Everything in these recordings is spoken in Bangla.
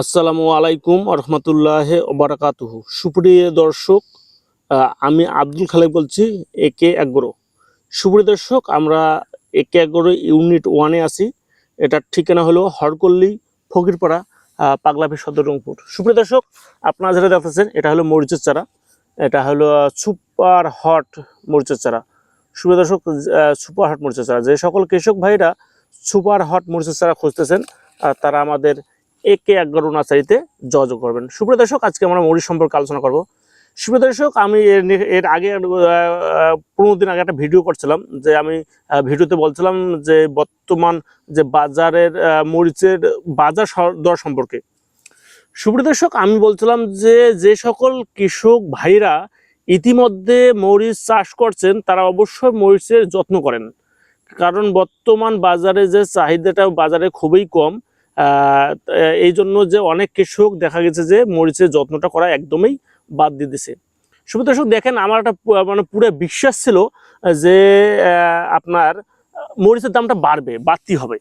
আসসালামু আলাইকুম রহমতুল্লাহ ওবরাকাতুহু সুপ্রিয় দর্শক আমি আব্দুল খালেক বলছি একে এগ্রো। সুপ্রিয় দর্শক আমরা একে এগ্রো ইউনিট ওয়ানে আছি। এটার ঠিকানা হলো হরকল্লি ফকিরপাড়া আহ, পাগলাভি সদর রংপুর। সুপ্রিয় দর্শক আপনারা যেটা দেখতেছেন এটা হলো মরিচের চারা। এটা হলো সুপার হট মরিচের চারা। সুপ্রিয় দর্শক সুপার হট মরিচের চারা। যে সকল কৃষক ভাইরা সুপার হট মরিচের চারা খুঁজতেছেন তারা আমাদের একে এগারো নার্সারিতে যোগাযোগ করবেন। সুপ্রিয় দর্শক, আজকে আমরা মরিচ সম্পর্কে আলোচনা করব। সুপ্রিয় দর্শক, আমি এর আগে পনেরো দিন আগে একটা ভিডিও করছিলাম যে আমি ভিডিওতে বলছিলাম যে বর্তমান যে বাজারের মরিচের বাজার দর সম্পর্কে। সুপ্রিয় দর্শক, আমি বলছিলাম যে যে সকল কৃষক ভাইরা ইতিমধ্যে মরিচ চাষ করছেন, তারা অবশ্যই মরিচের যত্ন করেন। কারণ বর্তমান বাজারে যে চাহিদাটা বাজারে খুবই কম এই জন্য যে অনেক কৃষক দেখা গেছে যে মরিচের যত্নটা করা একদমই বাদ দিয়ে দিছে। শুভ দর্শক, দেখেন আমার একটা মানে পুরো বিশ্বাস ছিল যে আপনার মরিচের দামটা বাড়বে বাড়তি হবে।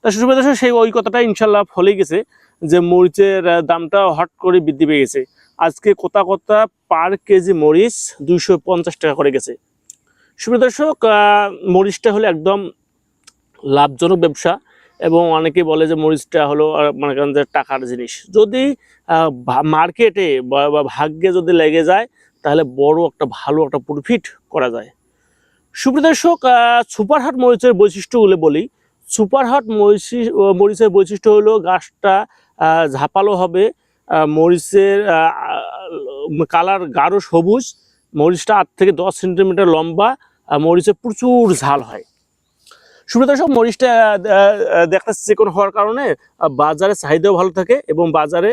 তা শুভ দর্শক, সেই ওই কথাটা ইনশাল্লাহ ফলে গেছে, যে মরিচের দামটা হট করে বৃদ্ধি পেয়ে গেছে। আজকে কোথা কোথা পার কেজি মরিচ দুইশো পঞ্চাশ টাকা করে গেছে। শুভ দর্শক মরিচটা হলো একদম লাভজনক ব্যবসা। এবং অনেকে বলে যে মরিচটা হলো মনে করেন যে টাকার জিনিস। যদি মার্কেটে বা ভাগ্যে যদি লেগে যায়, তাহলে বড় একটা ভালো একটা প্রফিট করা যায়। সুপ্রদর্শক সুপারহাট মরিচের বৈশিষ্ট্যগুলো বলি। সুপারহাট মরিচি মরিচের বৈশিষ্ট্য হলো গাছটা ঝাপালো হবে মরিচের কালার গাঢ় সবুজ, মরিচটা আট থেকে দশ সেন্টিমিটার লম্বা মরিচে প্রচুর ঝাল হয়। সুপ্রদর্শক মরিচটা আহ, আহ, দেখতে চিকন হওয়ার কারণে বাজারে চাহিদাও ভালো থাকে এবং বাজারে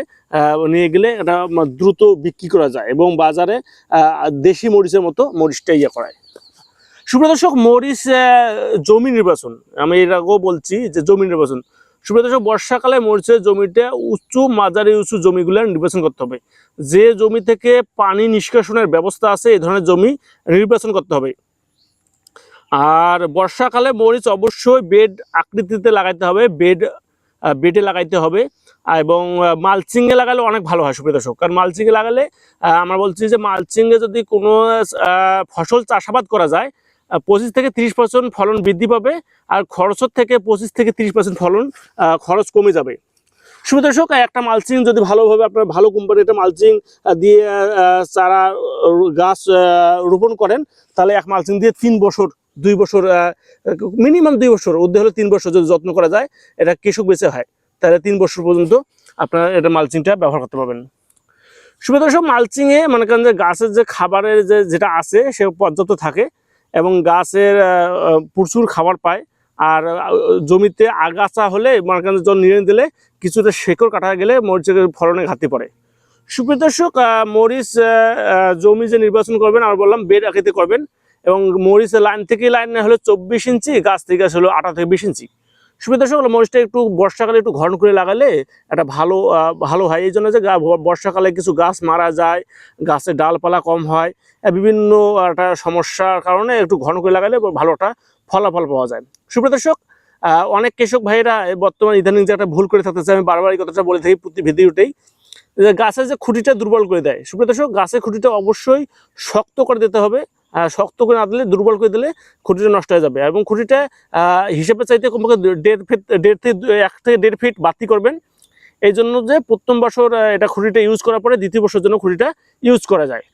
নিয়ে গেলে এটা দ্রুত বিক্রি করা যায় এবং বাজারে দেশি মরিচের মতো মরিচটা ইয়ে করায়। সুপ্রদর্শক মরিচ জমি নির্বাচন আমি এর আগেও বলছি যে জমি নির্বাচন। সুপ্রদর্শক বর্ষাকালে মরিচের জমিতে উঁচু মাঝারি উঁচু জমিগুলো নির্বাচন করতে হবে। যে জমি থেকে পানি নিষ্কাশনের ব্যবস্থা আছে এই ধরনের জমি নির্বাচন করতে হবে। আর বর্ষাকালে মরিচ অবশ্যই বেড আকৃতিতে লাগাইতে হবে, বেড বেডে লাগাইতে হবে এবং মালচিংয়ে লাগালে অনেক ভালো হয় সুপ্রিয় দর্শক। কারণ মালচিংয়ে লাগালে আমরা বলছি যে মালচিংয়ে যদি কোনো ফসল চাষাবাদ করা যায় পঁচিশ থেকে তিরিশ পার্সেন্ট ফলন বৃদ্ধি পাবে আর খরচের থেকে পঁচিশ থেকে তিরিশ পার্সেন্ট ফলন খরচ কমে যাবে। সুপ্রিয় দর্শক, একটা মালচিং যদি ভালোভাবে আপনার ভালো কোম্পানি একটা মালচিং দিয়ে চারা গাছ রোপণ করেন, তাহলে এক মালচিং দিয়ে তিন বছর দুই বছর মিনিমাম দুই বছর উদ্যোগ হলে তিন বছর যদি যত্ন করা যায়, এটা কৃষক বেঁচে হয়। তাহলে তিন বছর পর্যন্ত আপনারা এটা মালচিংটা ব্যবহার করতে পারবেন। সুবিধা সব মালচিংয়ে মনে করেন যে গাছের যে খাবারের যে যেটা আছে, সে পর্যাপ্ত থাকে এবং গাছের প্রচুর খাবার পায়। আর জমিতে আগাছা হলে মনে করেন জল নিয়ে দিলে কিছুটা শেকড় কাটা গেলে মরিচের ফলনে ঘাটতি পড়ে। সুপ্রিয় দর্শক মরিচ জমি যে নির্বাচন করবেন আর বললাম বেড আকৃতি করবেন। এবং মরিচের লাইন থেকে লাইন হলো চব্বিশ ইঞ্চি, গাছ থেকে গাছ হলো আঠারো থেকে বিশ ইঞ্চি। সুবিধা হলো মরিচটা একটু বর্ষাকালে একটু ঘন করে লাগালে একটা ভালো ভালো হয়। এই জন্য যে বর্ষাকালে কিছু গাছ মারা যায়, গাছের ডালপালা কম হয় বিভিন্ন একটা সমস্যার কারণে একটু ঘন করে লাগালে ভালো একটা ফলাফল পাওয়া যায়। সুপ্রিয় দর্শক অনেক কৃষক এই বর্তমান ইদানিং যে একটা ভুল করে থাকতেছে, আমি বারবার এই কথাটা বলে থাকি প্রতি ভিডিওতেই, যে গাছের যে খুঁটিটা দুর্বল করে দেয়। সুপ্রিয় দর্শক, গাছের খুঁটিটা অবশ্যই শক্ত করে দিতে হবে। শক্ত করে না দিলে, দুর্বল করে দিলে খুঁটিটা নষ্ট হয়ে যাবে। এবং খুঁটিটা হিসেবে চাইতে কমপক্ষে দেড় ফিট, দেড় থেকে এক থেকে দেড় ফিট বাড়তি করবেন। এই জন্য যে প্রথম বছর এটা খুঁটিটা ইউজ করার পরে দ্বিতীয় বছরের জন্য খুঁটিটা ইউজ করা যায়।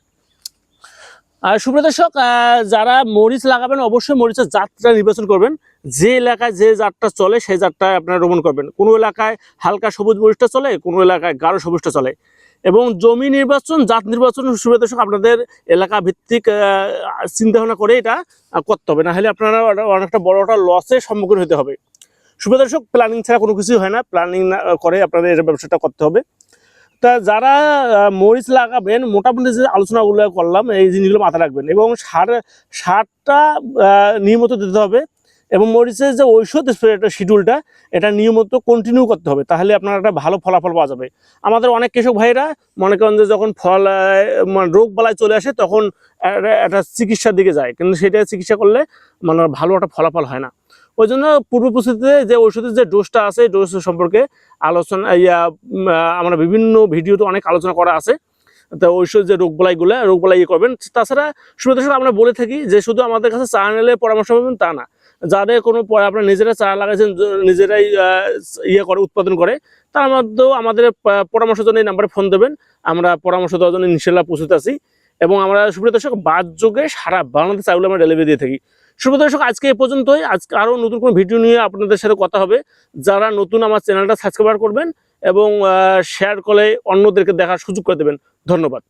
আর সুপ্রিয় দর্শক যারা মরিচ লাগাবেন, অবশ্যই মরিচের জাতটা নির্বাচন করবেন। যে এলাকায় যে জাতটা চলে, সেই জাতটা আপনারা রোপণ করবেন। কোনো এলাকায় হালকা সবুজ মরিচটা চলে, কোনো এলাকায় গাঢ় সবুজটা চলে। এবং জমি নির্বাচন, জাত নির্বাচন, সুপ্রিয় দর্শক, আপনাদের এলাকা ভিত্তিক চিন্তা ভাবনা করে এটা করতে হবে। না হলে আপনারা অনেকটা বড় একটা লসের সম্মুখীন হতে হবে। সুপ্রিয় দর্শক প্ল্যানিং ছাড়া কোনো কিছুই হয় না। প্ল্যানিং করে আপনাদের ব্যবসাটা করতে হবে। তা যারা মরিচ লাগাবেন, মোটামুটি যে আলোচনাগুলো করলাম, এই জিনিসগুলো মাথায় রাখবেন এবং সার, সারটা নিয়মিত দিতে হবে এবং মরিচের যে ঔষধ স্প্রেটা শিডিউলটা এটা নিয়মিত কন্টিনিউ করতে হবে, তাহলে আপনার একটা ভালো ফলাফল পাওয়া যাবে। আমাদের অনেক কৃষক ভাইরা মনে করেন যে যখন ফল মানে রোগ বালায় চলে আসে, তখন একটা- চিকিৎসার দিকে যায়, কিন্তু সেটা চিকিৎসা করলে মানে ভালো একটা ফলাফল হয় না। ওই জন্য পূর্ব প্রস্তুতিতে যে ওষুধের যে ডোজটা আছে ডোজ সম্পর্কে আলোচনা, ইয়া আমরা বিভিন্ন ভিডিওতে অনেক আলোচনা করা আছে। তো ওইসব যে রোগ বালাইগুলো রোগ বালাই ইয়ে করবেন। তাছাড়া সুবিধা আমরা বলে থাকি যে শুধু আমাদের কাছে চা নিলে পরামর্শ পাবেন তা না। যাদের কোনো আপনারা নিজেরা চা লাগাইছেন নিজেরাই ইয়ে করে, উৎপাদন করে, তার মধ্যেও আমাদের প- পরামর্শের জন্য এই নাম্বারে ফোন দেবেন। আমরা পরামর্শ দেওয়ার জন্য ইনশাল্লাহ প্রস্তুত আছি। এবং আমরা সুপ্রিয় দর্শক বাদ যোগে সারা বাংলাদেশ চাউলে আমরা ডেলিভারি দিয়ে থাকি। দর্শক, আজকে এ পর্যন্তই। আজকে আরও নতুন কোনো ভিডিও নিয়ে আপনাদের সাথে কথা হবে। যারা নতুন আমার চ্যানেলটা সাবস্ক্রাইব করবেন এবং শেয়ার করে অন্যদেরকে দেখার সুযোগ করে দেবেন। ধন্যবাদ।